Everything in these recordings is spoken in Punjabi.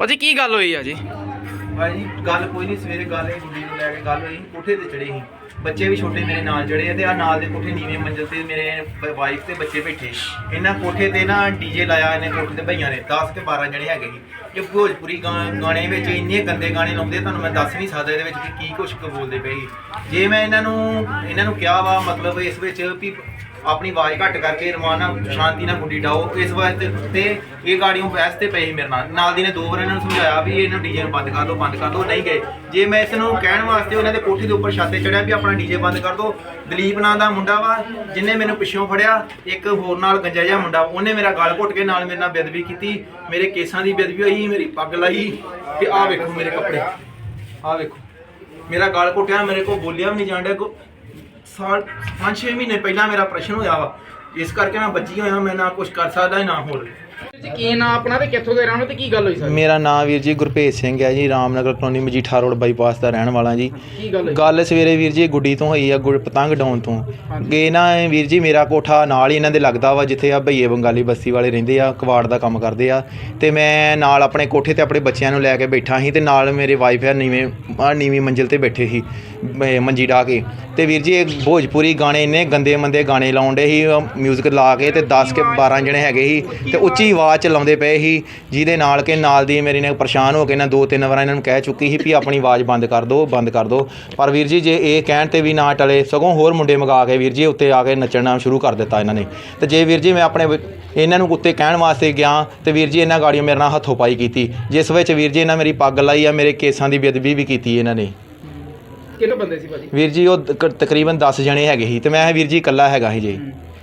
ਭਾਜੀ, ਕੀ ਗੱਲ ਹੋਈ ਆ ਜੀ? ਭਾਈ ਗੱਲ ਕੋਈ ਨਹੀਂ, ਸਵੇਰੇ ਗੱਲ ਇਹ ਗੁੱਡੀ ਨੂੰ ਲੈ ਕੇ ਗੱਲ ਹੋਈ, ਕੋਠੇ ਤੇ ਚੜੇ ਸੀ। ਬੱਚੇ ਵੀ ਛੋਟੇ ਮੇਰੇ ਨਾਲ ਚੜੇ ਤੇ ਆ ਨਾਲ ਦੇ ਕੋਠੇ ਨੀਵੇਂ ਮੰਜ਼ਲ ਤੇ ਮੇਰੇ ਵਾਈਫ ਤੇ ਬੱਚੇ ਬੈਠੇ ਇਹਨਾਂ ਕੋਠੇ ਤੇ ਨਾ ਡੀਜੇ ਲਾਇਆ, ਇਹਨੇ ਕੋਠੇ ਤੇ ਭਈਆਂ ਨੇ 10 ਤੇ 12 ਜਣੇ ਹੈਗੇ ਸੀ। ਇਹ ਭੋਜਪੁਰੀ ਗਾ- ਗਾਣੇ ਵਿੱਚ ਇੰਨੇ ਗੰਦੇ ਗਾਣੇ ਲਾਉਂਦੇ ਤੁਹਾਨੂੰ ਮੈਂ ਦੱਸ ਨਹੀਂ ਸਕਦਾ ਇਹਦੇ ਵਿੱਚ ਵੀ ਕੀ ਕੁਛ ਕੁ ਬੋਲਦੇ ਪਏ ਜੇ ਮੈਂ ਇਹਨਾਂ ਨੂੰ ਇਹਨਾਂ ਨੂੰ ਕਿਹਾ ਵਾ, ਮਤਲਬ ਇਸ ਵਿੱਚ ਵੀ ਆਪਣੀ ਆਵਾਜ਼ ਘੱਟ ਕਰਕੇ ਰਮਾਨ ਨਾਲ ਸ਼ਾਂਤੀ ਨਾਲ ਗੁੱਡੀ ਡਾਓ। ਇਸ ਵਾਸਤੇ ਤੇ ਇਹ ਗਾੜੀਆਂ ਬਹਿਸ ਤੇ ਪਈ ਸੀ ਮੇਰੇ ਨਾਲ। ਨਾਲ ਦੀ ਨੇ ਦੋ ਵਾਰ ਇਹਨਾਂ ਨੂੰ ਸਮਝਾਇਆ ਵੀ ਇਹਨਾਂ ਡੀਜੇ ਨੂੰ ਬੰਦ ਕਰ ਦਿਓ ਬੰਦ ਕਰ ਦਿਓ ਨਹੀਂ ਗਏ। ਜੇ ਮੈਂ ਇਸ ਨੂੰ ਕਹਿਣ ਵਾਸਤੇ ਉਹਨਾਂ ਦੇ ਕੋਠੀ ਦੇ ਉੱਪਰ ਛੱਤ ਤੇ ਚੜਿਆ ਵੀ ਆਪਣਾ ਡੀਜੇ ਬੰਦ ਕਰ ਦਿਓ ਦਲੀਪ ਨਾਂ ਦਾ ਮੁੰਡਾ ਵਾ, ਜਿਨੇ ਮੈਨੂੰ ਪਿੱਛੋਂ ਫੜਿਆ, ਇੱਕ ਹੋਰ ਨਾਲ ਗੰਜਾ ਜਿਹਾ ਮੁੰਡਾ। ਉਹਨੇ ਮੇਰਾ ਗਲ ਘੁੱਟ ਕੇ ਨਾਲ ਮੇਰੇ ਨਾਲ ਬੇਦਬੀ ਕੀਤੀ। ਮੇਰੇ ਕੇਸਾਂ ਦੀ ਬੇਦਬੀ ਹੋਈ, ਮੇਰੀ ਪੱਗ ਲਾਈ ਤੇ ਆਹ ਵੇਖੋ ਮੇਰੇ ਕੱਪੜੇ। ਆਹ ਵੇਖੋ। ਮੇਰਾ ਗਲ ਘੁੱਟਿਆ, ਮੇਰੇ ਕੋਲ ਬੋਲਿਆ ਵੀ ਨਹੀਂ ਜਾਣ ਡਿਆ। ਸਾਲ 5-6 ਮਹੀਨੇ ਪਹਿਲਾਂ ਮੇਰਾ ਪ੍ਰਸ਼ਨ ਹੋਇਆ ਵਾ। ਇਸ ਕਰਕੇ ਮੈਂ ਬੱਜੀ ਹੋਇਆ ਮੈਂ ਨਾ ਕੁਝ ਕਰ ਸਕਦਾ, ਨਾ ਹੋਰ। ਜੀ ਕੀ ਨਾਂ ਆਪਣਾ ਤੇ ਕਿੱਥੋਂ ਦੇ ਰਹਿਣ ਤੇ ਕੀ ਗੱਲ ਹੋਈ ਸਰ? ਮੇਰਾ ਨਾਮ ਵੀਰ ਜੀ ਗੁਰਭੇਜ ਸਿੰਘ ਹੈ ਜੀ Ramnagar colony Majitha road bypass ਦਾ ਰਹਿਣ ਵਾਲਾ ਜੀ। ਕੀ ਗੱਲ ਹੋਈ? ਗੱਲ ਸਵੇਰੇ ਵੀਰ ਜੀ ਗੁੱਡੀ ਤੋਂ ਹੋਈ ਆ ਗੁੜ ਪਤੰਗ ਡਾਉਣ ਤੋਂ। ਇਹ ਨਾ ਇਹ ਵੀਰ ਜੀ ਮੇਰਾ ਕੋਠਾ ਨਾਲ ਹੀ ਇਹਨਾਂ ਦੇ ਲੱਗਦਾ ਵਾ ਜਿੱਥੇ ਆ ਭਈਏ ਬੰਗਾਲੀ ਬਸਤੀ ਵਾਲੇ ਰਹਿੰਦੇ ਆ ਕਵਾੜ ਦਾ ਕੰਮ ਕਰਦੇ ਆ। ਤੇ ਮੈਂ ਨਾਲ ਆਪਣੇ ਕੋਠੇ ਤੇ ਆਪਣੇ ਬੱਚਿਆਂ ਨੂੰ ਲੈ ਕੇ ਬੈਠਾ ਸੀ ਤੇ ਨਾਲ ਮੇਰੇ ਵਾਈਫ ਆ ਨੀਵੇਂ ਆ ਨੀਵੀਂ ਮੰਜ਼ਿਲ ਤੇ ਬੈਠੇ ਸੀ ਮ- ਮੰਜੀ ਢਾ ਕੇ। ਤੇ ਵੀਰ ਜੀ ਇਹ ਭੋਜਪੁਰੀ ਗਾਣੇ ਇੰਨੇ ਗੰਦੇ ਮੰਦੇ ਗਾਣੇ ਲਾਉਂਦੇ ਸੀ ਮਿਊਜ਼ਿਕ ਲਾ ਕੇ ਤੇ 10 ਕੇ 12 ਜਣੇ ਹੈਗੇ ਸੀ। ਤੇ ਉੱਚੀ ਆਵਾਜ਼ ਚ ਲਾਉਂਦੇ ਪਏ ਸੀ ਜਿਹਦੇ ਨਾਲ ਕਿ ਨਾਲ ਦੀ ਮੇਰੀ ਨੇ ਪਰੇਸ਼ਾਨ ਹੋ ਕੇ ਨਾ ਦੋ ਤਿੰਨ ਵਾਰ ਇਹਨਾਂ ਨੂੰ ਕਹਿ ਚੁੱਕੀ ਸੀ ਵੀ ਆਪਣੀ ਆਵਾਜ਼ ਬੰਦ ਕਰ ਦਿਓ ਬੰਦ ਕਰ ਦਿਓ ਪਰ ਵੀਰ ਜੀ ਜੇ ਇਹ ਕਹਿਣ ਤੇ ਵੀ ਨਾ ਟਲੇ ਸਗੋਂ ਹੋਰ ਮੁੰਡੇ ਮੰਗਾ ਕੇ ਵੀਰ ਜੀ ਉੱਤੇ ਆ ਕੇ ਨੱਚਣਾ ਸ਼ੁਰੂ ਕਰ ਦਿੱਤਾ ਇਹਨਾਂ ਨੇ। ਤੇ ਜੇ ਵੀਰ ਜੀ ਮੈਂ ਆਪਣੇ ਇਹਨਾਂ ਨੂੰ ਉੱਤੇ ਕਹਿਣ ਵਾਸਤੇ ਗਿਆ ਤੇ ਵੀਰ ਜੀ ਇਹਨਾਂ ਗਾੜੀਆਂ ਮੇਰੇ ਨਾਲ ਹੱਥੋਂ ਪਾਈ ਕੀਤੀ ਜਿਸ ਵਿੱਚ ਵੀਰ ਜੀ ਇਹਨਾਂ ਮੇਰੀ ਪੱਗ ਲਾਈ ਆ ਮੇਰੇ ਕੇਸਾਂ ਦੀ ਬੇਅਦਬੀ ਵੀ ਕੀਤੀ ਇਹਨਾਂ ਨੇ। ਕਿੰਨੇ ਬੰਦੇ ਸੀ ਭਾਜੀ? ਵੀਰ ਜੀ ਉਹ ਤਕ- ਤਕਰੀਬਨ 10 ਜਣੇ ਹੈਗੇ ਸੀ ਤੇ ਮੈਂ ਵੀਰ ਜੀ ਇਕੱਲਾ ਹੈਗਾ ਸੀ ਜੀ।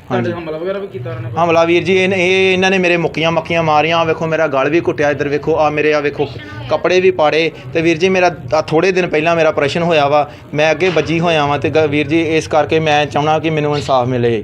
ਤੁਹਾਡੇ ਹਮਲਾ ਵਗੈਰਾ ਵੀ ਕੀਤਾ ਉਹਨਾਂ ਨੇ ਹਮਲਾ ਵੀਰ ਜੀ ਇਹ ਇਹ ਇਹਨਾਂ ਨੇ ਮੇਰੇ ਮੁੱਕੀਆਂ ਮੱਕੀਆਂ ਮਾਰੀਆਂ। ਆਹ ਵੇਖੋ ਮੇਰਾ ਗਲ ਵੀ ਘੁੱਟਿਆ ਇੱਧਰ ਵੇਖੋ ਆ ਮੇਰੇ ਆ ਵੇਖੋ ਕੱਪੜੇ ਵੀ ਪਾੜੇ। ਤੇ ਵੀਰ ਜੀ ਮੇਰਾ ਥੋੜੇ ਦਿਨ ਪਹਿਲਾਂ ਮੇਰਾ ਆਪਰੇਸ਼ਨ ਹੋਇਆ ਵਾ। ਮੈਂ ਅੱਗੇ ਵੱਜੀ ਹੋਇਆ ਵਾਂ ਤੇ ਗ- ਵੀਰ ਜੀ ਇਸ ਕਰਕੇ ਮੈਂ ਚਾਹੁੰਦਾ ਕਿ ਮੈਨੂੰ ਇਨਸਾਫ ਮਿਲੇ।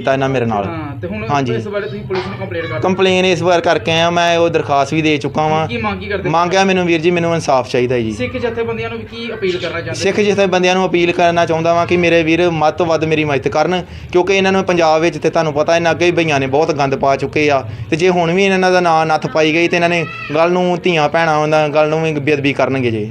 ਕੀਤਾ ਇਹਨਾਂ ਮੇਰੇ ਨਾਲ। ਹਾਂ ਤੇ ਹੁਣ ਹਾਂਜੀ। ਇਸ ਬਾਰੇ ਤੁਸੀਂ ਪੁਲਿਸ ਨੂੰ ਕੰਪਲੇਂਟ ਕਰ ਕੰਪਲੇਨ ਇਸ ਵਾਰ ਕਰਕੇ ਆ ਮੈਂ ਉਹ ਦਰਖਾਸਤ ਵੀ ਦੇ ਚੁੱਕਾ ਵਾਂ। ਕੀ ਮੰਗ ਕੀ ਕਰਦੇ ਮੰਗਿਆ ਮੈਨੂੰ ਵੀਰ ਜੀ ਮੈਨੂੰ ਇਨਸਾਫ ਚਾਹੀਦਾ ਜੀ। ਸਿੱਖ ਜਥੇਬੰਦੀਆਂ ਨੂੰ ਵੀ ਕੀ ਅਪੀਲ ਕਰਨਾ ਚਾਹੁੰਦੇ ਸਿੱਖ ਜਿਥੇ ਬੰਦਿਆਂ ਨੂੰ ਅਪੀਲ ਕਰਨਾ ਚਾਹੁੰਦਾ ਵਾਂ ਕਿ ਮੇਰੇ ਵੀਰ ਵੱਧ ਤੋਂ ਵੱਧ ਮੇਰੀ ਮਦਦ ਕਰਨ ਕਿਉਂਕਿ ਇਹਨਾਂ ਨੂੰ ਪੰਜਾਬ ਵਿੱਚ ਤੇ ਤੁਹਾਨੂੰ ਪਤਾ ਇਹਨਾਂ ਅੱਗੇ ਹੀ ਭਈਆਂ ਨੇ ਬਹੁਤ ਗੰਦ ਪਾ ਚੁੱਕੇ ਆ। ਤੇ ਜੇ ਹੁਣ ਵੀ ਇਹਨਾਂ ਦਾ ਨਾਂ ਨੱਥ ਪਾਈ ਗਈ ਤੇ ਇਹਨਾਂ ਨੇ ਗੱਲ ਨੂੰ ਧੀਆਂ ਭੈਣਾਂ ਉਹਨਾਂ ਗੱਲ ਨੂੰ ਵੀ ਬੇਅਦਬੀ ਕਰਨਗੇ ਜੀ।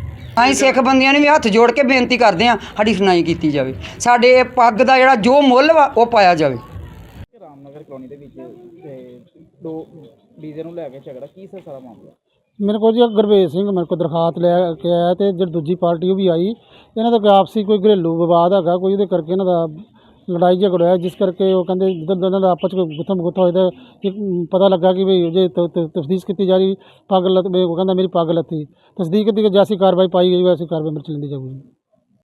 ਅਸੀਂ ਸਿੱਖ ਬੰਦਿਆਂ ਨੂੰ ਵੀ ਹੱਥ ਜੋੜ ਕੇ ਬੇਨਤੀ ਕਰਦੇ ਹਾਂ ਸਾਡੀ ਸੁਣਾਈ ਕੀਤੀ ਜਾਵੇ। ਸਾਡੇ ਇਹ ਪੱਗ ਦਾ ਜਿਹੜਾ ਜੋ ਮੁੱਲ ਵਾ ਉਹ ਪਾਇਆ ਜਾਵੇ। ਰਾਮਨਗਰ ਕਲੋਨੀ ਦੇ ਵਿੱਚ ਤੇ ਦੋ ਡੀਜ਼ੇ ਨੂੰ ਲੈ ਕੇ ਝਗੜਾ ਕੀ ਸੀ ਸਾਰਾ ਮਾਮਲਾ? ਮੇਰੇ ਕੋਲ ਜੀ ਗੁਰਵੇਜ ਸਿੰਘ ਮੇਰੇ ਕੋਲ ਦਰਖਾਸਤ ਲੈ ਕੇ ਆਇਆ ਤੇ ਜਿਹੜੀ ਦੂਜੀ ਪਾਰਟੀ ਉਹ ਵੀ ਆਈ। ਇਹਨਾਂ ਦਾ ਕੋਈ ਆਪਸੀ ਕੋਈ ਘਰੇਲੂ ਵਿਵਾਦ ਹੈਗਾ ਕੋਈ ਉਹਦੇ ਕਰਕੇ ਇਹਨਾਂ ਦਾ ਲੜਾਈ ਝਗੜਾ ਹੋਇਆ, ਜਿਸ ਕਰਕੇ ਉਹ ਕਹਿੰਦੇ ਜਦੋਂ ਇਹਨਾਂ ਦਾ ਆਪਸ ਵਿੱਚ ਗੁੱਥਮ ਗੁੱਥਾ ਹੋਇਆ, ਤਾਂ ਇੱਕ ਪਤਾ ਲੱਗਾ ਕਿ ਵੀ ਜੇ ਤਫਤੀਸ਼ ਕੀਤੀ ਜਾ ਰਹੀ ਪੱਗ ਲੱਤ ਵੀ ਉਹ ਕਹਿੰਦਾ ਮੇਰੀ ਪੱਗ ਲੱਤੀ ਤਸਦੀਕ ਕੀਤੀ ਕਿ ਜੈਸੀ ਕਾਰਵਾਈ ਪਾਈ ਗਈ, ਵੈਸੀ ਕਾਰਵਾਈ ਮੇਰੇ ਚ ਲੈਂਦੀ ਜਾਊਗੀ।